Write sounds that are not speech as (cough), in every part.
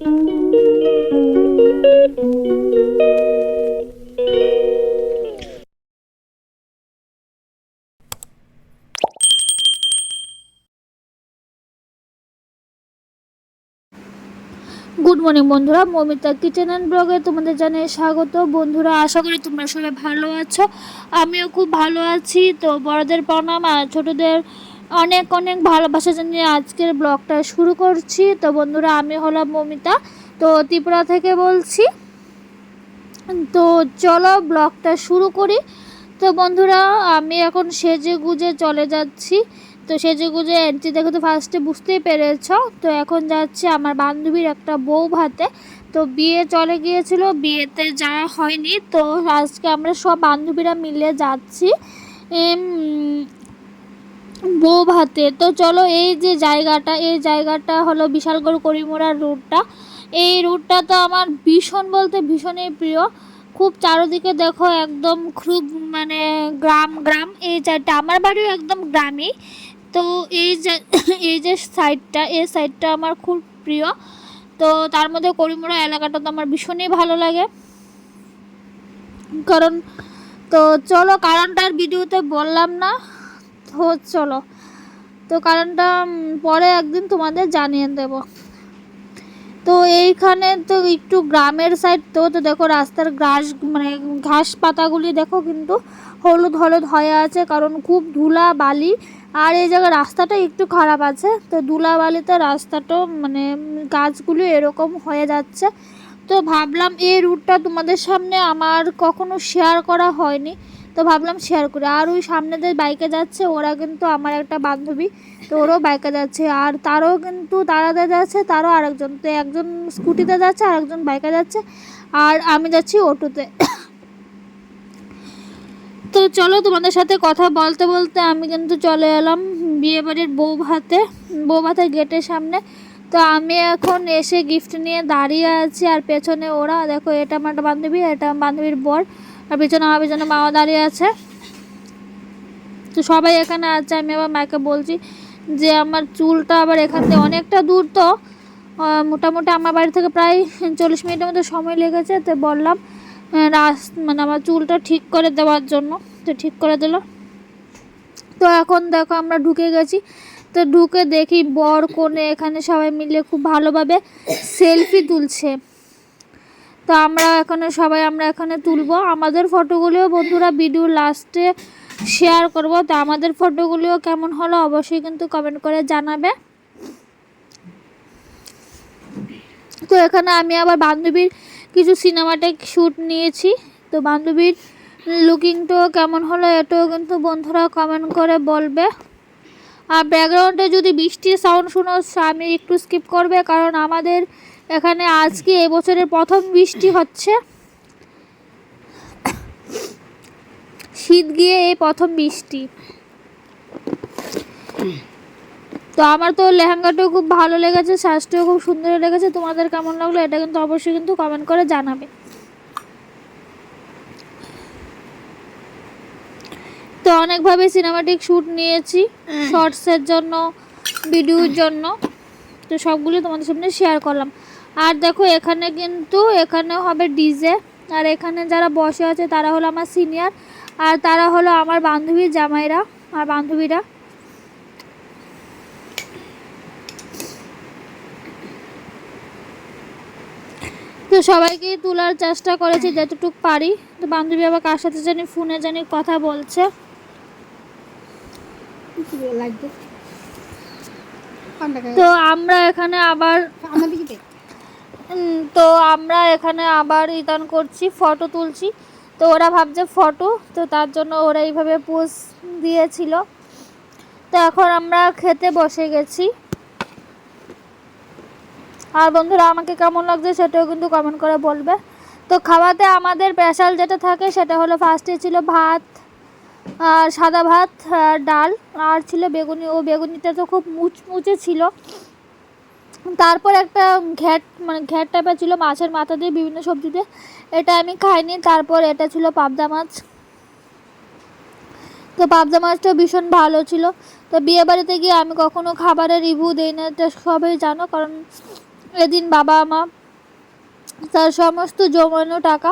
Good morning বন্ধুরা। Momita kitchen and ব্লগে তোমাদের জানিয়ে স্বাগত। বন্ধুরা, আশা করি তোমরা সবাই ভালো আছো। আমিও খুব ভালো আছি। তো বড়দের প্রণাম আর ছোটদের অনেক অনেক ভালোবাসা জানিয়ে আজকের ব্লগটা শুরু করছি। তো বন্ধুরা, আমি হলাম মমিতা। তো ত্রিপুরা থেকে বলছি। তো চলো ব্লগটা শুরু করি। তো বন্ধুরা, আমি এখন সেজে গুজে চলে যাচ্ছি। তো সেজে গুজে এন্ট্রি দেখে তো ফার্স্টে বুঝতেই পেরেছ। তো এখন যাচ্ছি আমার বান্ধবীর একটা বউ ভাতে। তো বিয়ে চলে গিয়েছিল, বিয়েতে যাওয়া হয়নি। তো আজকে আমরা সব বান্ধবীরা মিলে যাচ্ছি। বউ ভাতে তো চলো এই যে জায়গাটা, এই জায়গাটা হলো বিশালগড় করিমোড়ার রুটটা এই রুটটা তো আমার ভীষণ বলতে ভীষণই প্রিয়। খুব চারদিকে দেখো একদম খুব মানে গ্রাম গ্রাম। এই জায়গাটা আমার বাড়িও একদম গ্রামই। তো এই যে এই যে সাইডটা, এই সাইডটা আমার খুব প্রিয়। তো তার মধ্যে করিমোড়া এলাকাটা তো আমার ভীষণই ভালো লাগে। কারণ, তো চলো কারণটা আর ভিডিওতে বললাম না। তো চলো। তো কারণটা পরে একদিন তোমাদের জানিয়ে দেব। তো এইখানে তো একটু গ্রামের সাইড তো তো দেখো রাস্তার ঘাস মানে ঘাস পাতাগুলি দেখো কিন্তু হলুদ হলুদ হয়ে আছে, কারণ খুব ধুলা বালি আর এই জায়গায় রাস্তাটা একটু খারাপ আছে, তো ধুলা বালিতে রাস্তাটাও মানে গাছগুলো এরকম হয়ে যাচ্ছে। তো ভাবলাম এই রুটটা তোমাদের সামনে আমার কখনো শেয়ার করা হয়নি। তো ভাবলাম শেয়ার করি। আর ওই সামনেদের বাইকে যাচ্ছে, ওরা কিন্তু আমার একটা বান্ধবী, তো ওরও বাইকে যাচ্ছে। আর তারও কিন্তু তারাদের যাচ্ছে, তারও আরেকজন। তো একজন স্কুটিতে যাচ্ছে আর একজন বাইকে যাচ্ছে। আর আমি যাচ্ছি অটোতে। তো চলো তোমাদের সাথে কথা বলতে বলতে আমি কিন্তু চলে এলাম বিয়ে বাড়ির বউ ভাতে বউ ভাতের গেটের সামনে। তো আমি এখন এসে গিফট নিয়ে দাঁড়িয়ে আছি, আর পেছনে ওরা, দেখো এটা আমার বান্ধবী, এটা বান্ধবীর বর। আর পেছনে আমার পেছনে মাও দাঁড়িয়ে আছে। তো সবাই এখানে আছে, আমি আবার মাকে বলছি যে আমার চুলটা আবার এখান থেকে অনেকটা দূর তো। মোটামুটি আমার বাড়ি থেকে প্রায় চল্লিশ মিনিটের মতো সময় লেগেছে, তো বললাম রাস মানে আমার চুলটা ঠিক করে দেওয়ার জন্য, তো ঠিক করে দিল। তো এখন দেখো আমরা ঢুকে গেছি, তো ঢুকে দেখি বর কোণে এখানে সবাই মিলে খুব ভালোভাবে সেলফি তুলছে। তো আমরা এখানে সবাই আমরা এখানে তুলবো। আমাদের ফটোগুলিও বন্ধুরা ভিডিও লাস্টে শেয়ার করব। তো আমাদের ফটোগুলিও কেমন হলো অবশ্যই কিন্তু কমেন্ট করে জানাবে। তো এখানে আমি আবার বান্ধবীর কিছু সিনেমাটিক শ্যুট নিয়েছি। তো বান্ধবীর লুকিংটাও কেমন হলো এটাও কিন্তু বন্ধুরা কমেন্ট করে বলবে। আর ব্যাকগ্রাউন্ডে যদি বৃষ্টির সাউন্ড শুনো, আমি একটু স্কিপ করবে কারণ আমাদের এখানে আজকে এবছরের প্রথম বৃষ্টি হচ্ছে। শীত গিয়ে এই প্রথম বৃষ্টি। তো আমার তো লেহেঙ্গাটাও খুব ভালো লেগেছে সাজটাও খুব সুন্দর লেগেছে। তোমাদের কেমন লাগল এটা কিন্তু অবশ্যই কিন্তু কমেন্ট করে জানাবে। তো অনেকভাবে সিনেমাটিক শ্যুট নিয়েছি শর্টসের জন্য ভিডিওর জন্য। তো সবগুলো তোমাদের সামনে শেয়ার করলাম। আর দেখো এখানে কিন্তু এখানে হবে ডিজে। আর এখানে যারা বসে আছে তারা হলো আমার সিনিয়র। আর তারা হলো আমার বান্ধবীর জামাইরা আর বান্ধবীরা। তো সবাইকেই তোলার চেষ্টা করেছি যতটুকু পারি। তো বান্ধবী আবার কার সাথে জানি ফোনে জানি কথা বলছে। তো আমরা এখানে আবার তো আমরা এখানে আবার রিটার্ন করছি ফটো তুলছি। তো ওরা ভাবছে ফটো তো তার জন্য ওরা এইভাবে পোজ দিয়েছিল। তো এখন আমরা খেতে বসে গেছি। আর বন্ধুরা, আমাকে কেমন লাগছে সেটাও কিন্তু কমেন্ট করে বলবে। তো খাওয়াতে আমাদের স্পেশাল যেটা থাকে, সেটা হলো ফার্স্টে ছিল ভাত আর সাদা ভাত ডাল। আর ছিল বেগুনি। ও বেগুনিটা তো খুব মুচমুচে ছিল। তারপর একটা ঘ্যাট মানে ঘ্যাট টাইপের ছিল মাছের মাথা দিয়ে বিভিন্ন সবজি দিয়ে। এটা আমি খাইনি, তারপর এটা ছিল পাবদা মাছ। তো পাবদা মাছটা ভীষণ ভালো ছিল। তো বিয়ে বাড়িতে গিয়ে আমি কখনো খাবারের রিভিউ দিই না, এটা সবাই জানো, কারণ এদিন বাবা মা তার সমস্ত জমানো টাকা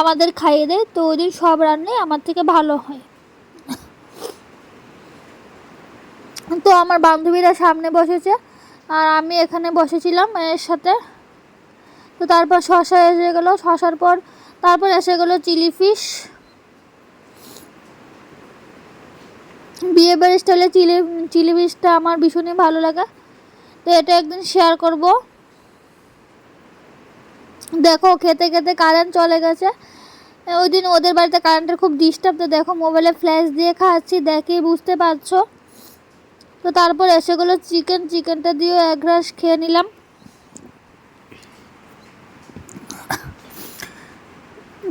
আমাদের খাইয়ে দেয়, তো ওই দিন সব রান্নাই আমার থেকে ভালো হয়। তো আমার বান্ধবীরা সামনে বসেছে আর আমি এখানে বসেছিলাম এর সাথে। তো তারপর শশা এসে গেলো। শশার পর তারপর এসে গেলো চিলি ফিশ। বিয়ে বাড়ির স্টাইলে চিলি চিলি ফিশটা আমার ভীষণই ভালো লাগে। তো এটা একদিন শেয়ার করব। দেখো, খেতে খেতে কারেন্ট চলে গেছে। ওই দিন ওদের বাড়িতে কারেন্টের খুব ডিস্টার্ব তো দেখো মোবাইলে ফ্ল্যাশ দিয়ে খাচ্ছি দেখে বুঝতে পারছ। তো তারপর এসে গেলো চিকেন, চিকেনটা দিয়েও এক গ্রাস খেয়ে নিলাম।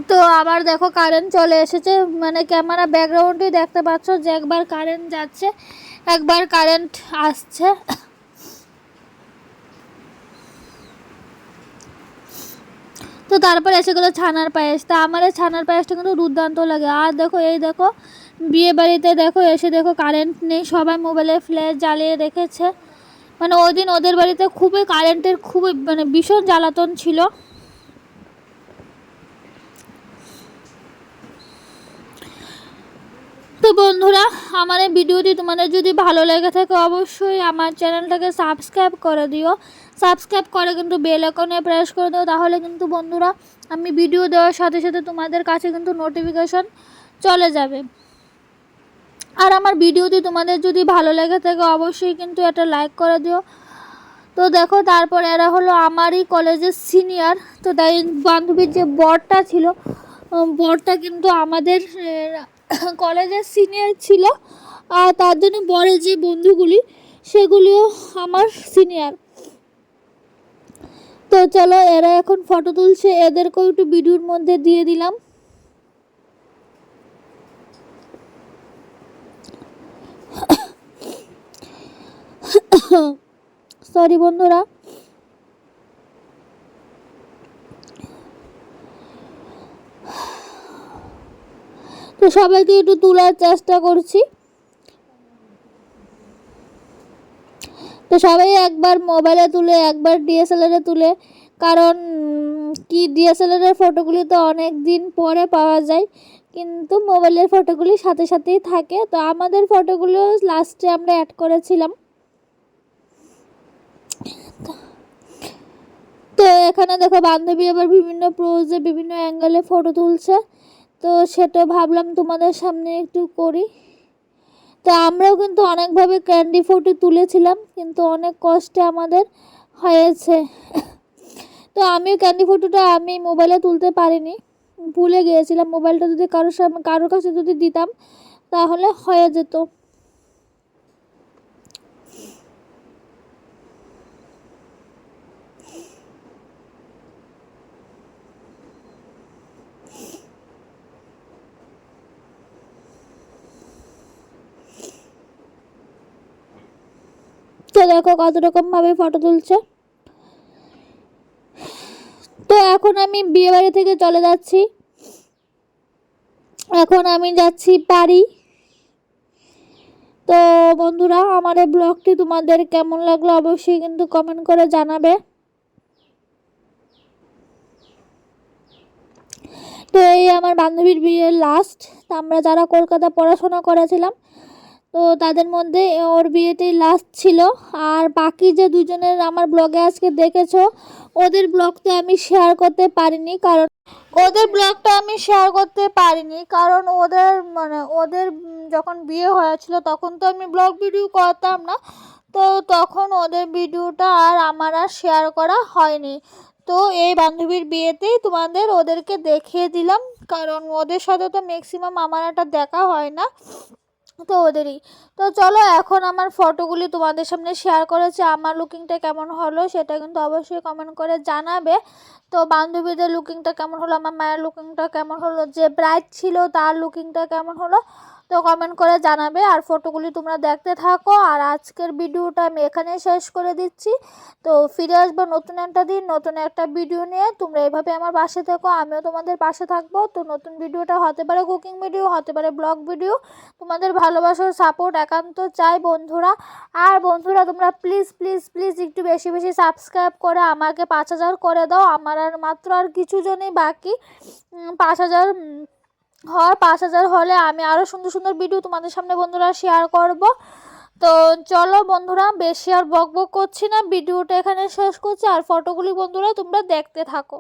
তো আবার দেখো কারেন্ট চলে এসেছে মানে ক্যামেরা ব্যাকগ্রাউন্ডেই দেখতে পাচ্ছ যে একবার কারেন্ট যাচ্ছে, একবার কারেন্ট আসছে। তো তারপর এসে গেলো ছানার পায়েস, তা আমার এই ছানার পায়েসটা কিন্তু দুর্দান্ত লাগে। আর দেখো, এই দেখো বিয়ে বাড়িতে দেখো, এসে দেখো কারেন্ট নেই, সবাই মোবাইলে ফ্ল্যাশ জ্বালিয়ে রেখেছে। মানে ওই দিন ওদের বাড়িতে খুবই কারেন্টের খুবই মানে ভীষণ জ্বালাতন ছিল। তো বন্ধুরা, আমার এই ভিডিওটি তোমাদের যদি ভালো লেগে থাকে অবশ্যই আমার চ্যানেলটাকে সাবস্ক্রাইব করে দিও। সাবস্ক্রাইব করে কিন্তু বেল আইকনে প্রেস করে দিও, তাহলে কিন্তু বন্ধুরা আমি ভিডিও দেওয়ার সাথে সাথে তোমাদের কাছে কিন্তু নোটিফিকেশন চলে যাবে। আর আমার ভিডিওটি তোমাদের যদি ভালো লেগে থাকে, অবশ্যই কিন্তু একটা লাইক করে দিও। তো দেখো, তারপর এরা হলো আমারই কলেজের সিনিয়র তো তাই বান্ধবীর যে বরটা ছিল বরটা কিন্তু আমাদের কলেজের সিনিয়র ছিল। আর তার জন্য বরের যে বন্ধুগুলি, সেগুলিও আমার সিনিয়র তো চলো, এরা এখন ফটো তুলছে। এদেরকেও একটু ভিডিওর মধ্যে দিয়ে দিলাম। (laughs) সরি বন্ধুরা। তো সবাইকে একটু তোলার চেষ্টা করছি। তো সবাই একবার মোবাইলে তুলে, একবার ডিএসএলআরে তুলে, কারণ কি ডিএসএলআরের ফটোগুলি তো অনেক দিন পরে পাওয়া যায়, কিন্তু মোবাইলের ফটোগুলি সাথে সাথেই থাকে। তো আমাদের ফটোগুলো লাস্টে আমরা অ্যাড করেছিলাম। তো এখানে দেখো বান্ধবী আবার বিভিন্ন প্রোজে বিভিন্ন অ্যাঙ্গেলে ফটো তুলছে। তো সেটা ভাবলাম তোমাদের সামনে একটু করি। তো আমরাও কিন্তু অনেকভাবে ক্যান্ডি ফটো তুলেছিলাম, কিন্তু অনেক কষ্টে আমাদের হয়েছে। তো আমিও ক্যান্ডি ফটোটা আমি মোবাইলে তুলতে পারিনি। ভুলে গিয়েছিলাম মোবাইলটা যদি কারোর সামনে কারোর কাছে যদি দিতাম, তাহলে হয়ে যেত তো দেখো কত রকম ভাবে ফটো তুলছে। তো এখন আমি বিয়ে বাড়ি থেকে চলে যাচ্ছি। এখন আমি যাচ্ছি বাড়ি। তো বন্ধুরা, আমার এই ব্লগটি তোমাদের কেমন লাগল অবশ্যই কিন্তু কমেন্ট করে জানাবে। তো এই আমার বান্ধবীর বিয়ের লাস্ট তা আমরা যারা কলকাতা পড়াশোনা করেছিলাম তো তাদের মধ্যে ওর বিয়েতেই লাস্ট ছিল। আর বাকি যে দুজনের আমার ব্লগে আজকে দেখেছ, ওদের ব্লগটা আমি শেয়ার করতে পারিনি কারণ ওদের ব্লগটা আমি শেয়ার করতে পারিনি কারণ ওদের মানে ওদের যখন বিয়ে হয়েছিল তখন তো আমি ব্লগ ভিডিও করতাম না। তো তখন ওদের ভিডিওটা আর আমার আর শেয়ার করা হয়নি। তো এই বান্ধবীর বিয়েতেই তোমাদের ওদেরকে দেখিয়ে দিলাম, কারণ ওদের সাথে তো ম্যাক্সিমাম আমার একটা দেখা হয় না। তো ওদেরই তো চলো এখন আমার ফটোগুলি তোমাদের সামনে শেয়ার করেছে আমার লুকিংটা কেমন হলো, সেটা কিন্তু অবশ্যই কমেন্ট করে জানাবে। তো বান্ধবীদের লুকিংটা কেমন হলো, আমার মায়ের লুকিংটা কেমন হলো, যে ব্রাইড ছিল তার লুকিংটা কেমন হলো তো কমেন্ট করে জানাবে। আর ফটোগুলি তোমরা দেখতে থাকো। আর আজকের ভিডিওটা আমি এখানেই শেষ করে দিচ্ছি। তো ফিরে আসব নতুন একটা দিন, নতুন একটা ভিডিও নিয়ে। তোমরা এভাবে আমার পাশে থেকো, আমিও তোমাদের পাশে থাকব। তো নতুন ভিডিওটা হতে পারে কুকিং ভিডিও হতে পারে ব্লগ ভিডিও তোমাদের ভালোবাসার সাপোর্ট একান্ত চাই বন্ধুরা। আর বন্ধুরা, তোমরা প্লিজ প্লিজ প্লিজ একটু বেশি বেশি সাবস্ক্রাইব করে আমাকে পাঁচ হাজার করে দাও। আমার আর মাত্র আর কিছু জনই বাকি। পাঁচ হাজার হওয়ার পাঁচ হাজার হলে আমি আরও সুন্দর সুন্দর ভিডিও তোমাদের সামনে বন্ধুরা শেয়ার করব। তো চলো বন্ধুরা, বেশি আর বক বক করছি না ভিডিওটা এখানে শেষ করছি। আর ফটোগুলি বন্ধুরা তোমরা দেখতে থাকো।